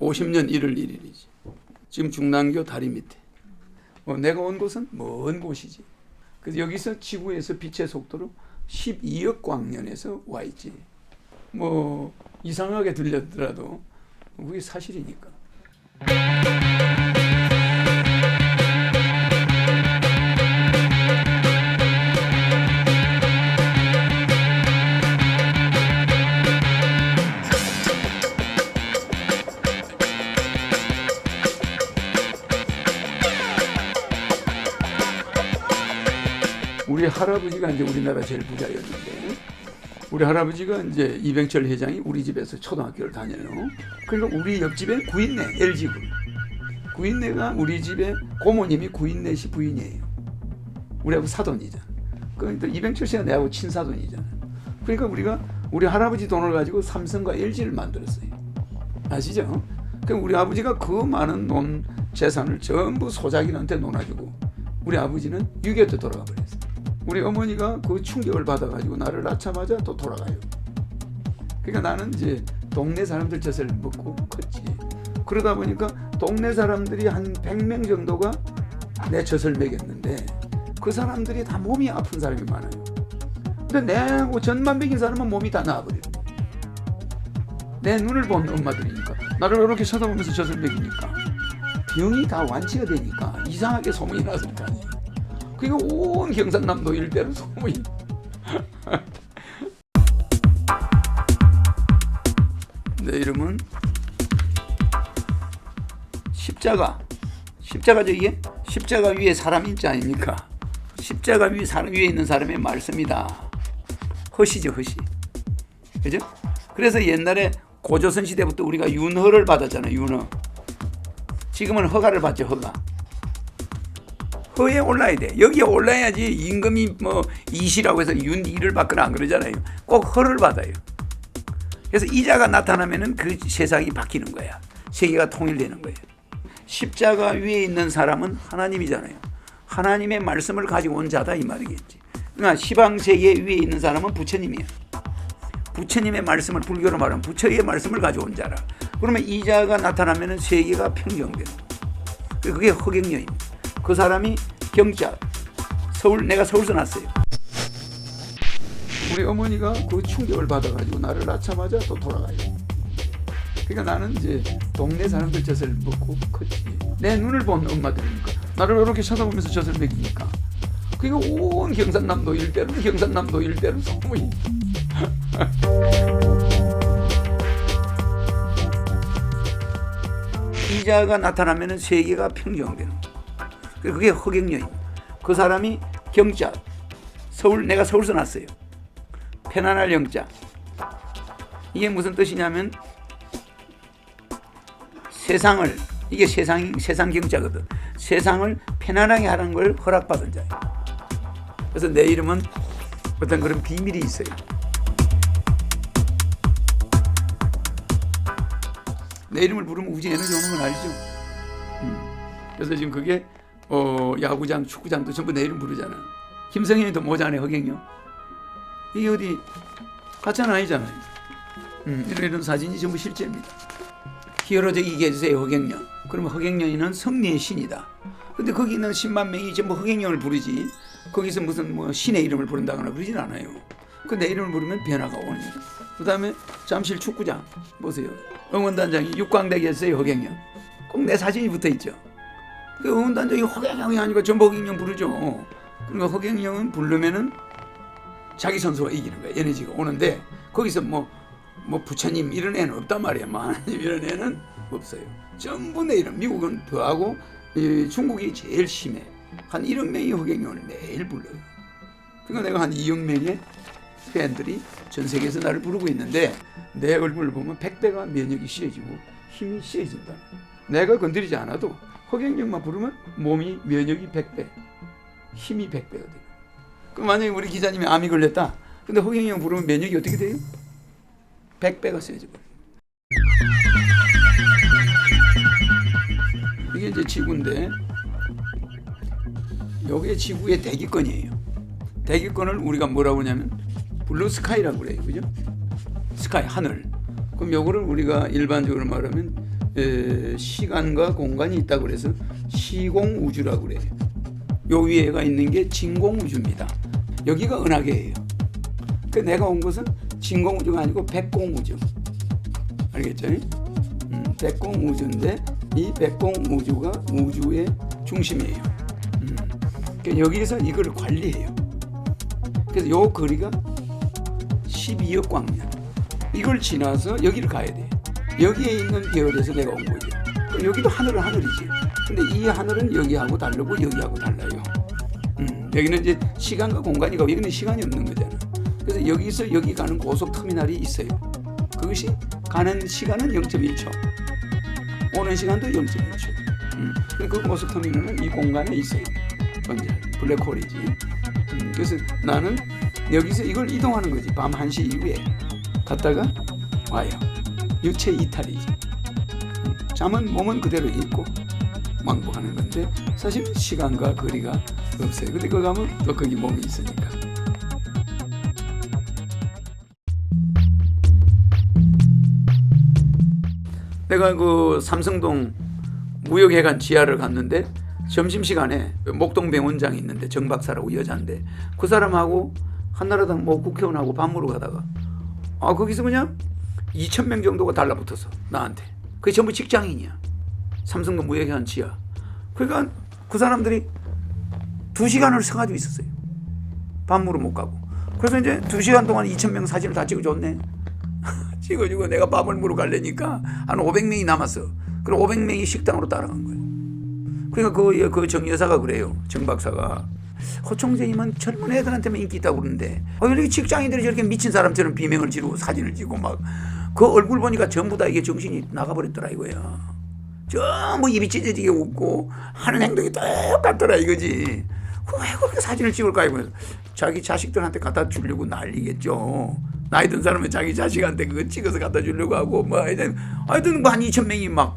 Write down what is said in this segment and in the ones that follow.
50년 1월 1일이지. 지금 중랑교 다리 밑에. 어, 내가 온 곳은 먼 곳이지. 그래서 여기서 지구에서 빛의 속도로 12억 광년에서 와 있지. 뭐 이상하게 들렸더라도 그게 사실이니까. 우리 할아버지가 이제 우리나라 제일 부자였는데 우리 할아버지가 이제 이병철 회장이 우리 집에서 초등학교를 다녀요. 그러니까 우리 옆집에 구인네 LG구 구인네가 우리 집에 고모님이 구인네 씨 부인이에요. 우리하고 사돈이잖아. 그러니까 이병철 씨가 내하고 친사돈이잖아. 그러니까 우리가 우리 할아버지 돈을 가지고 삼성과 LG를 만들었어요. 아시죠? 그럼 우리 아버지가 그 많은 논 재산을 전부 소작인한테 논아주고 우리 아버지는 6.25때 돌아가 버렸어요. 우리 어머니가 그 충격을 받아가지고 나를 낳자마자 또 돌아가요. 그러니까 나는 이제 동네 사람들 젖을 먹고 컸지. 그러다 보니까 동네 사람들이 한 100명 정도가 내 젖을 먹였는데 그 사람들이 다 몸이 아픈 사람이 많아요. 근데 내하고 젖만 먹인 사람은 몸이 다 나아버려요. 내 눈을 본 엄마들이니까 나를 이렇게 쳐다보면서 젖을 먹이니까 병이 다 완치가 되니까 이상하게 소문이 났을 거 아니에요. 그리고 온 경상남도 일대로 소문이. 내 이름은 십자가. 십자가죠 이게? 십자가 위에 사람 있지 아닙니까? 십자가 위에 사람 위에 있는 사람의 말씀이다. 허시죠 허시. 그죠? 그래서 옛날에 고조선 시대부터 우리가 윤허를 받았잖아요 윤허. 지금은 허가를 받죠 허가 허에 올라야 돼. 여기에 올라야지 임금이 뭐 이시라고 해서 윤이를 받거나 안 그러잖아요. 꼭 허를 받아요. 그래서 이자가 나타나면은 그 세상이 바뀌는 거야. 세계가 통일되는 거예요. 십자가 위에 있는 사람은 하나님이잖아요. 하나님의 말씀을 가지고 온 자다 이 말이겠지. 그러니까 시방 세계 위에 있는 사람은 부처님이야. 부처님의 말씀을 불교로 말하면 부처의 말씀을 가져온 자라. 그러면 이자가 나타나면은 세계가 거예요. 그게 허경영입니다. 그 사람이 경자 서울 내가 서울서 났어요. 우리 어머니가 그 충격을 받아가지고 나를 낳자마자 또 돌아가요. 그러니까 나는 이제 동네 사람들 젖을 먹고 컸지. 내 눈을 본 엄마들이니까 나를 이렇게 쳐다보면서 젖을 먹이니까. 그러니까 온 경상남도 일대로 경상남도 일대로 소문이. 이자가 나타나면은 세계가 평정되는. 그게 허경영입니다. 그 사람이 경자 서울 내가 서울서 났어요. 편안할 영자 이게 무슨 뜻이냐면 세상을 이게 세상 세상 경자거든. 세상을 편안하게 하는 걸 허락받은 자예요. 그래서 내 이름은 어떤 그런 비밀이 있어요. 내 이름을 부르면 우주 에너지 오는 건 알죠? 음. 그래서 지금 그게 어, 야구장, 축구장도 전부 내 이름 부르잖아. 김성현이도 모자네 허경영. 이게 어디 가짜는 아니잖아요. 음, 이런 이런 사진이 전부 실제입니다. 히어로적이게 해주세요 허경영. 그러면 허경영이는 승리의 신이다. 근데 거기 있는 10만 명이 전부 허경영을 부르지. 거기서 무슨 뭐 신의 이름을 부른다거나 그러진 않아요. 그내 이름을 부르면 변화가 오니까. 그 다음에 잠실 축구장 보세요. 응원단장이 육광대기였어요 허경영. 꼭 내 사진이 붙어 있죠. 그 응원단장이 허경영이 아니고 전부 허경영 부르죠. 그러니까 허경영은 부르면은 자기 선수가 이기는 거야. 에너지가 오는데 거기서 뭐, 뭐 부처님 이런 애는 없단 말이야. 뭐 하나님 이런 애는 없어요. 전부 내 이름. 미국은 더하고 이 중국이 제일 심해. 한 1억 명이 허경영을 매일 불러요. 그러니까 내가 한 2억 명의 팬들이 전 세계에서 나를 부르고 있는데 내 얼굴을 보면 100배가 면역이 씌어지고 힘이 씌어진다. 내가 건드리지 않아도 허경영만 부르면 몸이 면역이 100배, 힘이 100배가 돼요. 그럼 만약에 우리 기자님이 암이 걸렸다. 근데 허경영 부르면 면역이 어떻게 돼요? 100배가 세지고. 이게 이제 지구인데 여기에 지구의 대기권이에요. 대기권을 우리가 뭐라고 하냐면 블루 스카이라고 그래요. 그죠? 스카이 하늘. 그럼 요거를 우리가 일반적으로 말하면 에, 시간과 공간이 있다고 그래서 시공 우주라고 그래요. 요 위에가 있는 게 진공 우주입니다. 여기가 은하계예요. 그 내가 온 것은 진공 우주가 아니고 백공 우주. 알겠죠? 음, 백공 우주인데 이 백공 우주가 우주의 중심이에요. 음, 그러니까 여기서 이걸 관리해요. 그래서 요 거리가 12억 광년. 이걸 지나서 여기를 가야 돼. 여기에 있는 계열에서 내가 온. 그럼 여기도 하늘은 하늘이지. 근데 이 하늘은 여기하고 다르고 여기하고 달라요. 음, 여기는 이제 시간과 공간이 고 여기는 시간이 없는 거잖아. 그래서 여기서 여기 가는 고속 터미널이 있어요. 그것이 가는 시간은 0.1초, 오는 시간도 0.1초. 음, 그 고속 터미널은 이 공간에 있어요. 언제 블랙홀이지. 음, 그래서 나는 여기서 이걸 이동하는 거지. 밤 1시 이후에 갔다가 와요. 유체 이탈이지. 음, 잠은 몸은 그대로 있고 왕복하는 건데 사실 시간과 거리가 없어요. 근데 거기 가면 또 거기 몸이 있으니까. 내가 그 삼성동 무역회관 지하를 갔는데 점심시간에 목동병원장이 있는데 정 박사라고 여자인데 그 사람하고 한나라당 뭐 국회의원하고 밥 먹으러 가다가 아 거기서 그냥 2천 명 정도가 달라붙어서 나한테 그게 전부 직장인이야 삼성동 무역회관 지하 그러니까 그 사람들이 두 시간을 서가지고 있었어요 밥 먹으러 못 가고 그래서 이제 두 시간 동안 2천 명 사진을 다 찍어줬네 찍어주고 내가 밥을 먹으러 가려니까 한 500명이 남았어. 그럼 500명이 식당으로 따라간 거예요. 그러니까 그, 그 정 여사가 그래요. 정 박사가. 호총재님은 젊은 애들한테만 인기 있다고 그러는데 어, 이렇게 직장인들이 저렇게 미친 사람처럼 비명을 지르고 사진을 찍고 막 그 얼굴 보니까 전부 다 이게 정신이 나가버렸더라 이거야. 전부 입이 찢어지게 웃고 하는 행동이 똑같더라 이거지. 그왜 그렇게 사진을 찍을까 이거 자기 자식들한테 갖다 주려고 난리겠죠. 나이 든 사람은 자기 자식한테 그거 찍어서 갖다 주려고 하고 뭐 하여튼 하여튼 뭐 한 2천 명이 막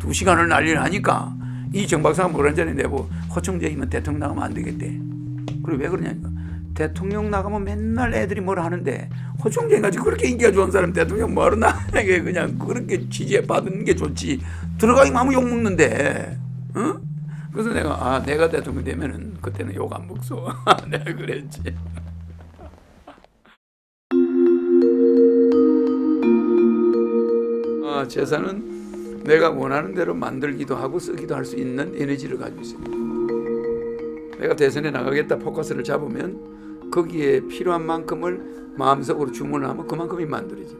두 시간을 난리를 하니까 이 정 박사가 뭐라 전에 내고 호청재이면 대통령 나가면 안 되겠대. 그래 왜 그러냐니까 대통령 나가면 맨날 애들이 뭐라 하는데 호청재가 가지고 그렇게 인기가 좋은 사람 대통령 뭐하러 나게 그냥 그렇게 지지해 받는 게 좋지 들어가기 아무 욕 먹는데 응? 그래서 내가 아 내가 대통령 되면은 그때는 욕 안 먹소 내가 그랬지. 아, 재산은 내가 원하는 대로 만들기도 하고 쓰기도 할 수 있는 에너지를 가지고 있습니다. 내가 대선에 나가겠다 포커스를 잡으면 거기에 필요한 만큼을 마음속으로 주문하면 그만큼이 만들어지.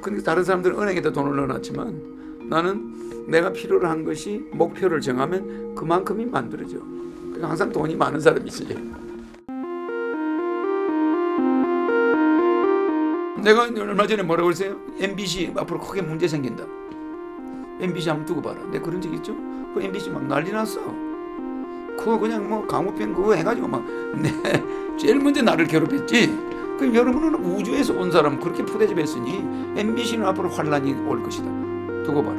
그러니까 다른 사람들은 은행에다 돈을 넣어놨지만 나는 내가 필요로 한 것이 목표를 정하면 그만큼이 만들어져. 그러니까 항상 돈이 많은 사람이지. 내가 얼마 전에 뭐라고 그랬어요? MBC 앞으로 크게 문제 생긴다. MBC 한번 두고 봐라. 내가 그런 적 있죠? 그 MBC 막 난리 났어. 그거 그냥 뭐 강우편 그거 해가지고 막내 제일 먼저 나를 괴롭혔지. 그 여러분은 우주에서 온 사람 그렇게 푸대접했으니 MBC는 앞으로 환란이 올 것이다. 두고 봐라.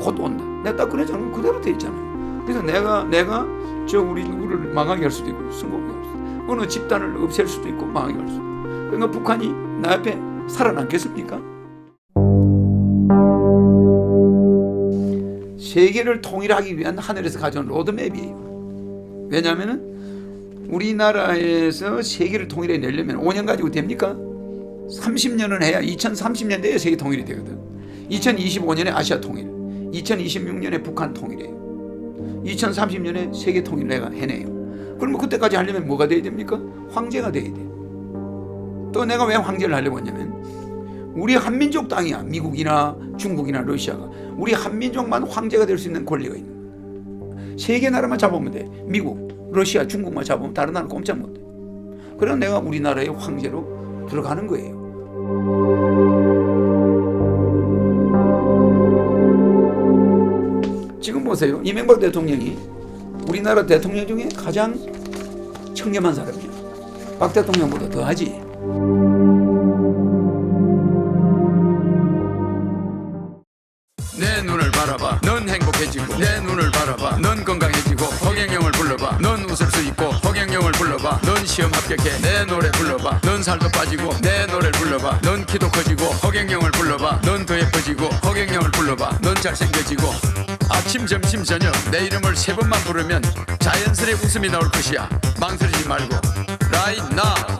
곧 온다. 내가 딱 그랬잖아. 그대로 돼 있잖아. 그래서 내가 내가 저 우리 누구를 망하게 할 수도 있고 성공하게 할 수도 있고 어느 집단을 없앨 수도 있고 망하게 할 수도 있고. 그러니까 북한이 나 앞에 살아남겠습니까? 세계를 통일하기 위한 하늘에서 가져온 로드맵이에요. 왜냐하면은 우리나라에서 세계를 통일해 내려면 5년 가지고 됩니까? 30년은 해야 2030년대에 세계 통일이 되거든. 2025년에 아시아 통일, 2026년에 북한 통일이에요. 2030년에 세계 통일을 내가 해내요. 그러면 그때까지 하려면 뭐가 돼야 됩니까? 황제가 돼야 돼. 또 내가 왜 황제를 하려고 했냐면 우리 한민족 땅이야. 미국이나 중국이나 러시아가 우리 한민족만 황제가 될 수 있는 권리가 있는. 세계 나라만 잡으면 돼. 미국, 러시아, 중국만 잡으면 다른 나라 꼼짝 못 해. 그래서 내가 우리나라의 황제로 들어가는 거예요. 지금 보세요. 이명박 대통령이 우리나라 대통령 중에 가장 청렴한 사람이야. 박 대통령보다 더 하지. 불러봐. 넌 웃을 수 있고 허경영을 불러봐. 넌 시험 합격해 내 노래 불러봐. 넌 살도 빠지고 내 노래를 불러봐. 넌 키도 커지고 허경영을 불러봐. 넌 더 예뻐지고 허경영을 불러봐. 넌 잘생겨지고. 아침 점심 저녁 내 이름을 세 번만 부르면 자연스레 웃음이 나올 것이야. 망설이지 말고. Right now